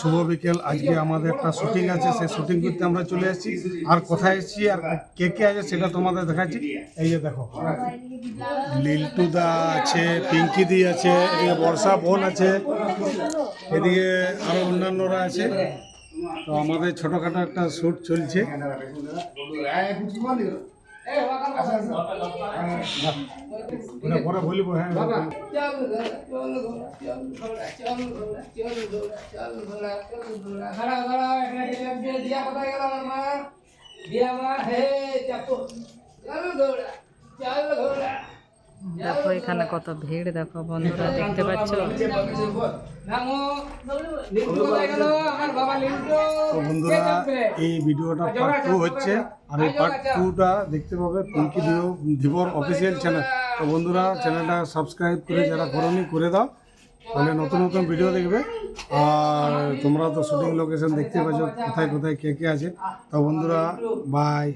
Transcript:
শুভ বিকেল। আজকে আমাদের একটা শুটিং আছে, সেই শুটিং করতে আমরা চলে এসেছি। আর কোথায় এসেছি, আর কে কে আছে সেটা তোমাদের দেখাচ্ছি। এই যে দেখো লিল্টু দা আছে, পিঙ্কি দি আছে, এদিকে বর্ষা বোন আছে, এদিকে আরও অন্যান্যরা আছে। তো আমাদের ছোটখাটো একটা শ্যুট চলছে। ওটা পরে বলব হ্যাঁ চল ঘোড়া চল ঘোড়া চল ঘোড়া চল ঘোড়া চল ঘোড়া এখানে দিয়া কোথায় গেল আমার মা? দিয়া মা হে চাপো। চল ঘোড়া চল ঘোড়া দেখো এখানে কত ভিড় দেখো বন্ধুরা দেখতে পাচ্ছ? বন্ধুরা এই ভিডিওটা পার্ট টু হচ্ছে আর এই পার্ট টুটা দেখতে পাবে পিঙ্কি দিও ধীবর অফিসিয়াল চ্যানেল তো বন্ধুরা, চ্যানেলটা সাবস্ক্রাইব করে যারা করনি, করে দাও। তাহলে নতুন নতুন ভিডিও দেখবে। আর তোমরা তো শুটিং লোকেশন দেখতে পাচ্ছ, কোথায় কোথায় কে কে আছে। তো বন্ধুরা বাই